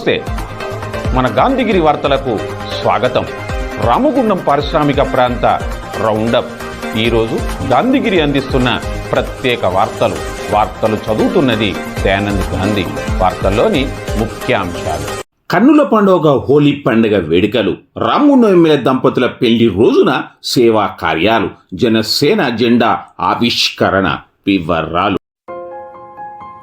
నమస్తే. మన గాంధీగిరి వార్తలకు స్వాగతం. రామగుండం పారిశ్రామిక ప్రాంత రౌండప్. ఈరోజు గాంధీగిరి అందిస్తున్న ప్రత్యేక వార్తలు. వార్తలు చదువుతున్నది దయానంద్ గాంధీ. వార్తల్లోని ముఖ్యాంశాలు. కన్నుల పండుగ హోలీ పండుగ వేడుకలు. రామున్న ఎమ్మెల్యే దంపతుల పెళ్ళి రోజున సేవా కార్యాలు. జనసేన జెండా ఆవిష్కరణ వివరాలు.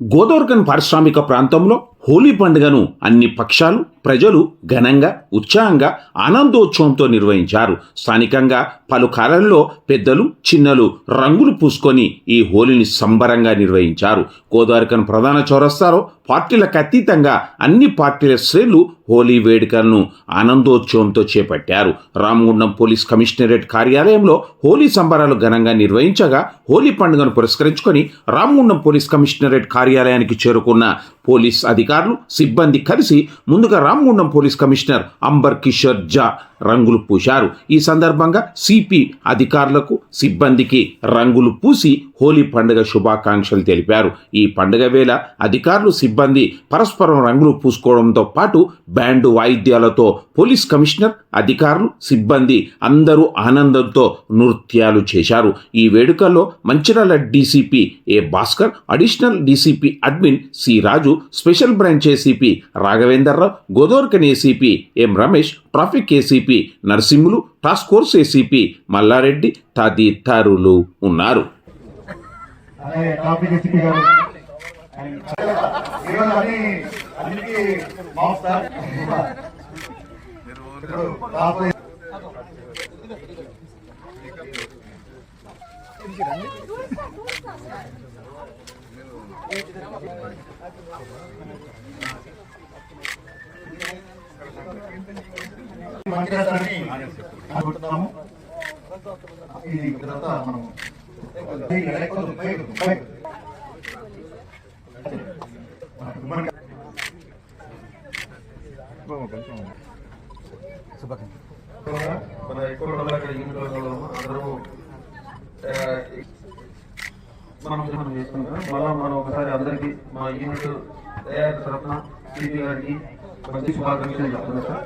Godavarikhani పారిశ్రామిక ప్రాంతంలో హోలీ పండుగను అన్ని పక్షాలు ప్రజలు ఘనంగా ఉత్సాహంగా ఆనందోత్సవంతో నిర్వహించారు. స్థానికంగా పలు కాలంలో పెద్దలు చిన్నలు రంగులు పూసుకొని ఈ హోలీని సంబరంగా నిర్వహించారు. గోదావరికన్ ప్రధాన చౌరస్తాలో పార్టీలకు అతీతంగా అన్ని పార్టీల శ్రేణులు హోలీ వేడుకలను ఆనందోత్సవంతో చేపట్టారు. రామగుండం పోలీస్ కమిషనరేట్ కార్యాలయంలో హోలీ సంబరాలు ఘనంగా నిర్వహించగా హోలీ పండుగను పురస్కరించుకొని రామగుండం పోలీస్ కమిషనరేట్ కార్యాలయానికి చేరుకున్న పోలీస్ అధికారులు సిబ్బంది కలిసి ముందుగా రామగుండం పోలీస్ కమిషనర్ అంబర్ కిషోర్ జా రంగులు పూశారు. ఈ సందర్భంగా సిపి అధికారులకు సిబ్బందికి రంగులు పూసి హోలీ పండుగ శుభాకాంక్షలు తెలిపారు. ఈ పండుగ వేళ అధికారులు సిబ్బంది పరస్పరం రంగులు పూసుకోవడంతో పాటు బ్యాండ్ వాయిద్యాలతో పోలీస్ కమిషనర్ అధికారులు సిబ్బంది అందరూ ఆనందంతో నృత్యాలు చేశారు. ఈ వేడుకల్లో Mancherial DCP A Bhaskar additional DCP admin C Raju special branch ACP Raghavender Rao Godavarikhani ACP M Ramesh traffic ACP Narasimhulu task force ACP Malla Reddy తదితరులు ఉన్నారు. అనుకుంటున్నాము ఇది తర్వాత మనం మన అందరూ మనం మనం చేసుకుంటాం. మళ్ళా మనం ఒకసారి అందరికీ మా యూనిట్ తయారు తరఫున గారికి మంచి శుభాకాంక్షలు చెప్తున్నా సార్.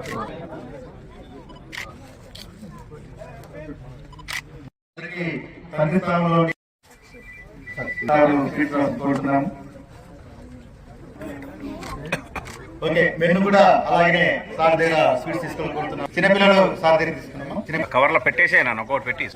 తండ్రి కోరుతున్నాము. ఓకే మేము కూడా అలాగే సార్ దగ్గర స్వీట్స్ తీసుకొని కోరుతున్నాం చిన్నపిల్లలు సార్ దగ్గర తీసుకున్నాము. చిన్న కవర్లో పెట్టేసే నన్ను ఒకటి పెట్టి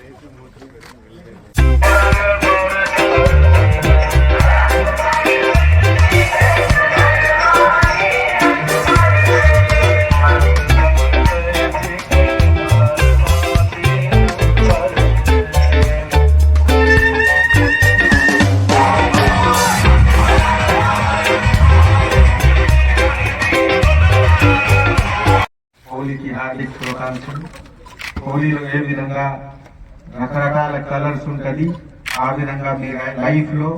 రకరకాల కలర్స్ ఉంటుంది. ఆ విధంగా మీ లైఫ్లో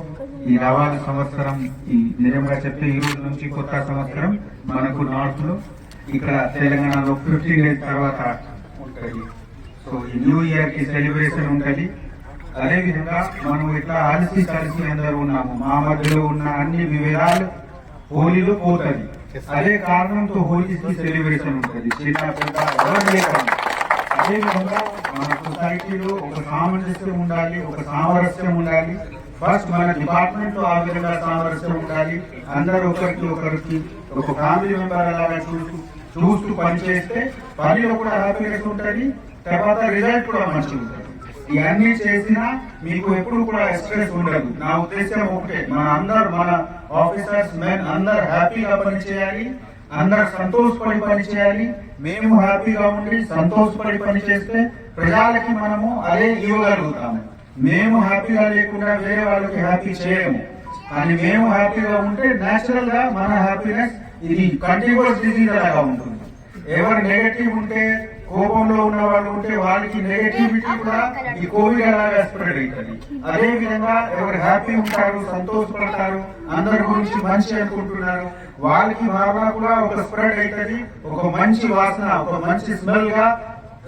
ఈ రవాణా సంవత్సరం ఈ నిజంగా చెప్తే ఈ రోజు నుంచి కొత్త సంవత్సరం మనకు నార్త్లో ఇక్కడ తెలంగాణలో ఫిఫ్టీన్ డేస్ తర్వాత ఉంటుంది. సో ఈ న్యూ ఇయర్కి సెలబ్రేషన్ ఉంటుంది. అదే విధంగా మనం ఇట్లా అలసి కలిసి అందరూ ఉన్నాము. మా మధ్యలో ఉన్న అన్ని విభేదాలు హోలీలో పోతుంది. అదే కారణంతో హోలీకి సెలబ్రేషన్ ఉంటుంది. చిన్న పెద్ద ఎవరు లేకుండా అదే విధంగా మన సొసైటీలో ఒక సామరస్యం ఉండాలి ఒక సామరస్యం ఉండాలి. ఫస్ట్ మన డిపార్ట్మెంట్లో ఆ విధంగా సామరస్యం ఉండాలి. అందరూ ఒకరికి ఒకరికి ఒక ఫ్యామిలీ మెంబర్ అలాగా చూస్తూ చూస్తూ పని చేస్తే పనిలో కూడా హ్యాపీనెస్ ఉంటుంది. తర్వాత రిజల్ట్ కూడా మంచిగా ఉంటుంది. ఇవన్నీ చేసినా మీకు ఎప్పుడు కూడా స్ట్రెస్ ఉండదు. నా ఉద్దేశం ఒకటే. మన అందరు మన ఆఫీసర్స్ మెన్ అందరు హ్యాపీగా పని చేయాలి అందరు సంతోషపడి పని చేయాలి. మేము హ్యాపీగా ఉండి సంతోషపడి పని చేస్తే ప్రజలకి మనము అదే ఇవ్వగలుగుతాము. మేము హ్యాపీగా లేకుండా వేరే వాళ్ళకి హ్యాపీ చేయము. కానీ మేము హ్యాపీగా ఉంటే నేచురల్గా మన హ్యాపీనెస్ ఇది కంటిన్యూస్ డిజీజ్ లాగా ఉంటుంది. ఎవరు నెగటివ్ ఉంటే కోపంలో ఉన్న వాళ్ళు ఉంటే వాళ్ళకి నెగటివిటీ కూడా ఈ కోవిడ్ అలాగా స్ప్రెడ్ అవుతుంది. అదే విధంగా ఎవరు హ్యాపీ ఉంటారు సంతోషపడతారు అందరి గురించి మంచి అనుకుంటున్నారు వాళ్ళకి భావన కూడా ఒక స్ప్రెడ్ అవుతుంది ఒక మంచి వాసన ఒక మంచి స్మెల్గా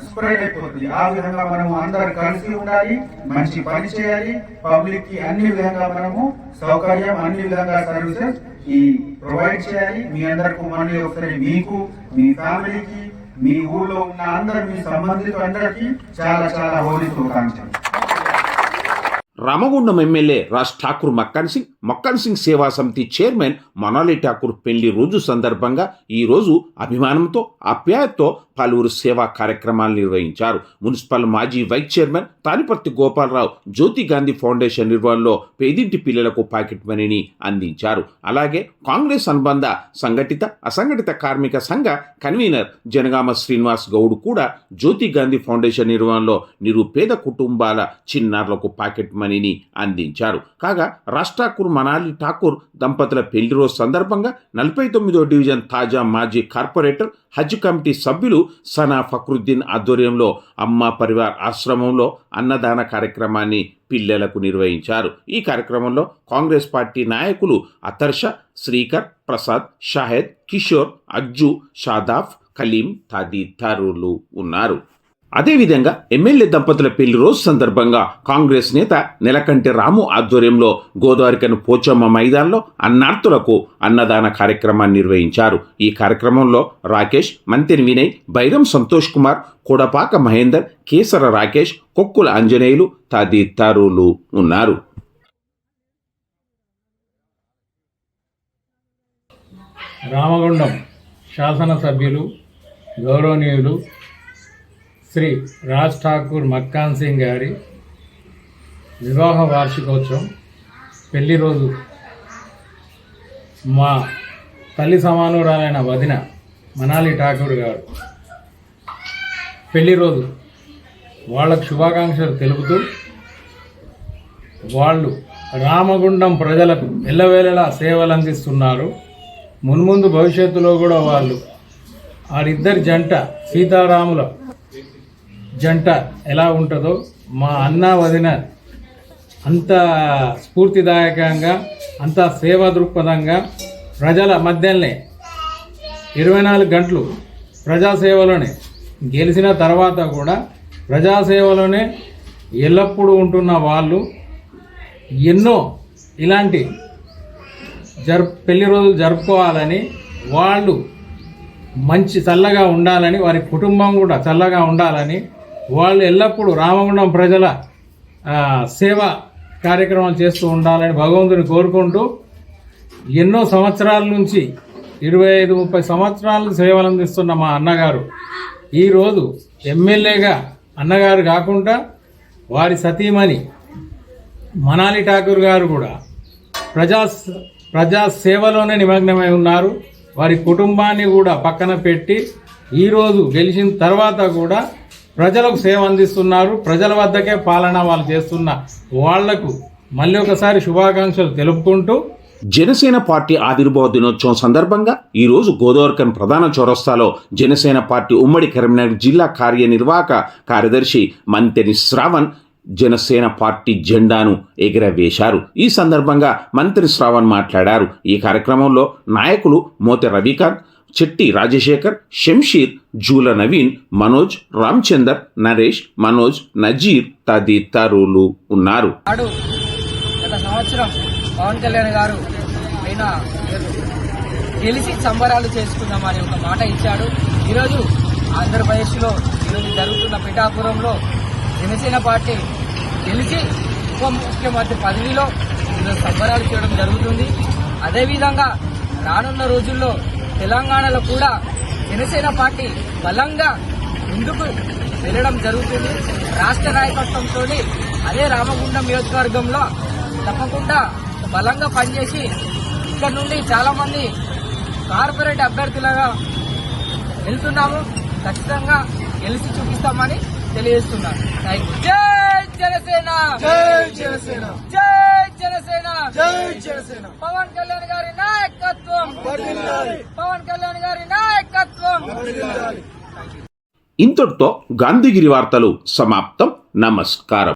స్ప్రెడ్ అయిపోతుంది. ఆ విధంగా మనము అందరు కలిసి ఉండాలి మంచి పని చేయాలి. పబ్లిక్కి అన్ని విధంగా మనము సౌకర్యం అన్ని విధంగా సర్వీసెస్ ఈ ప్రొవైడ్ చేయాలి. మీ అందరికి మళ్ళీ ఒకసారి మీకు మీ ఫ్యామిలీకి మీ ఊళ్ళో ఉన్న అందరు మీ సంబంధితులందరికీ చాలా చాలా హోలీ శుభాకాంక్షలు రామగుండం ఎమ్మెల్యే రాజ్ ఠాకూర్ మక్కన్ సింగ్ మక్కన్ సింగ్ సేవా సమితి చైర్మన్ మొనాలి ఠాకూర్ పెళ్ళి రోజు సందర్భంగా ఈ రోజు అభిమానంతో ఆప్యాయతతో పలువురు సేవా కార్యక్రమాలు నిర్వహించారు. మున్సిపల్ మాజీ vice chairman Taniparthi Gopala Rao Jyothi Gandhi foundation నిర్వహణలో పేదింటి పిల్లలకు పాకెట్ మనీని అందించారు. అలాగే కాంగ్రెస్ అనుబంధ సంఘటిత అసంఘటిత కార్మిక సంఘ కన్వీనర్ జనగామ శ్రీనివాస్ గౌడ్ కూడా జ్యోతి గాంధీ ఫౌండేషన్ నిర్వహణలో నిరుపేద కుటుంబాల చిన్నారులకు పాకెట్ మనీని అందించారు. కాగా రాజ్ మనాలి ఠాకూర్ దంపతుల పెళ్ళి రోజు సందర్భంగా నలభై తొమ్మిదో డివిజన్ తాజా మాజీ కార్పొరేటర్ హజ్ కమిటీ సభ్యులు సనా ఫక్రుద్దీన్ ఆధ్వర్యంలో అమ్మ పరివార్ ఆశ్రమంలో అన్నదాన కార్యక్రమాన్ని పిల్లలకు నిర్వహించారు. ఈ కార్యక్రమంలో కాంగ్రెస్ పార్టీ నాయకులు అతర్ష శ్రీకర్ ప్రసాద్ షాహెద్ కిషోర్ అజ్జు షాదాఫ్ కలీం తదితరులు ఉన్నారు. అదేవిధంగా ఎమ్మెల్యే దంపతుల పెళ్ళి రోజు సందర్భంగా కాంగ్రెస్ నేత నెలకంటి రాము ఆధ్వర్యంలో గోదావరికను పోచమ్మ మైదానంలో అన్నార్థులకు అన్నదాన కార్యక్రమాన్ని నిర్వహించారు. ఈ కార్యక్రమంలో రాకేష్ మంత్రి వినయ్ బైరం సంతోష్ కుమార్ కొడపాక మహేందర్ కేసర రాకేష్ కొక్కుల ఆంజనేయులు తదితరులు ఉన్నారు. రామగుండం శాసనసభ్యులు గౌరవనీయులు శ్రీ రాజ్ ఠాకూర్ మక్కాన్ సింగ్ గారి వివాహ వార్షికోత్సవం. పెళ్ళి రోజు మా తల్లి సమానురాలైన వదిన మనాలి ఠాకూర్ గారు పెళ్ళి రోజు వాళ్ళకు శుభాకాంక్షలు తెలుపుతూ వాళ్ళు రామగుండం ప్రజలకు ఎల్లవేళలా సేవలు అందిస్తున్నారు. మున్ముందు భవిష్యత్తులో కూడా వాళ్ళు వారిద్దరి జంట సీతారాముల జంట ఎలా ఉంటుందో మా అన్న వదిన అంత స్ఫూర్తిదాయకంగా అంత సేవా దృక్పథంగా ప్రజల మధ్యనే ఇరవై నాలుగు గంటలు ప్రజాసేవలోనే గెలిచిన తర్వాత కూడా ప్రజాసేవలోనే ఎల్లప్పుడూ ఉంటున్న వాళ్ళు ఎన్నో ఇలాంటి జరుపు పెళ్ళి రోజులు జరుపుకోవాలని వాళ్ళు మంచి చల్లగా ఉండాలని వారి కుటుంబం కూడా చల్లగా ఉండాలని వాళ్ళు ఎల్లప్పుడూ రామగుండం ప్రజల సేవ కార్యక్రమాలు చేస్తూ ఉండాలని భగవంతుని కోరుకుంటూ ఎన్నో సంవత్సరాల నుంచి ఇరవై ఐదు ముప్పై సంవత్సరాలు సేవలు అందిస్తున్న మా అన్నగారు. ఈరోజు ఎమ్మెల్యేగా అన్నగారు కాకుండా వారి సతీమణి మనాలి ఠాకూర్ గారు కూడా ప్రజా ప్రజా సేవలోనే నిమగ్నమై ఉన్నారు. వారి కుటుంబాన్ని కూడా పక్కన పెట్టి ఈరోజు గెలిచిన తర్వాత కూడా ప్రజలకు సేవ అందిస్తున్నారు. ప్రజల వద్దకే పాలన వాళ్ళు చేస్తున్న వాళ్ళకు మళ్ళీ ఒకసారి శుభాకాంక్షలు తెలుపుకుంటూ జనసేన పార్టీ ఆవిర్భావ దినోత్సవం సందర్భంగా ఈరోజు గోదావరికం గోదావరికన్ ప్రధాన చౌరస్తాలో జనసేన పార్టీ ఉమ్మడి కరీంనగర్ జిల్లా కార్యనిర్వాహక కార్యదర్శి మంతెని శ్రావణ్ జనసేన పార్టీ జెండాను ఎగురవేశారు. ఈ సందర్భంగా మంత్రి శ్రావణ్ మాట్లాడారు. ఈ కార్యక్రమంలో నాయకులు మోతె రవికాంత్ చెట్టి రాజశేఖర్ షంషీర్ జూల నవీన్ మనోజ్ రామచందర్ నరేష్ మనోజ్ నజీర్ తదితరులు ఉన్నారు. గత సంవత్సరం పవన్ కళ్యాణ్ గారు ఆయన గెలిచి సంబరాలు చేసుకుందామని ఒక మాట ఇచ్చాడు. ఈరోజు ఆంధ్రప్రదేశ్లో ఈరోజు జరుగుతున్న పిఠాపురంలో జనసేన పార్టీ గెలిచి ఉప ముఖ్యమంత్రి పదవిలో ఈరోజు సంబరాలు చేయడం జరుగుతుంది. అదేవిధంగా రానున్న రోజుల్లో తెలంగాణలో కూడా జనసేన పార్టీ బలంగా ముందుకు వెళ్ళడం జరుగుతుంది. రాష్ట్ర నాయకత్వంతో అదే రామగుండం నియోజకవర్గంలో తప్పకుండా బలంగా పనిచేసి ఇక్కడ నుండి చాలా మంది కార్పొరేట్ అభ్యర్థులుగా వెళ్తున్నాము. ఖచ్చితంగా గెలిచి చూపిస్తామని తెలియజేస్తున్నాను. జై! జనసేన! జై జనసేన! జై జనసేన! జై జనసేన! పవన్ కళ్యాణ్ గారి నాయకత్వం! పవన్ కళ్యాణ్ గారి నాయకత్వం! ఇంతటితో గాంధీగిరి వార్తలు సమాప్తం. నమస్కారం.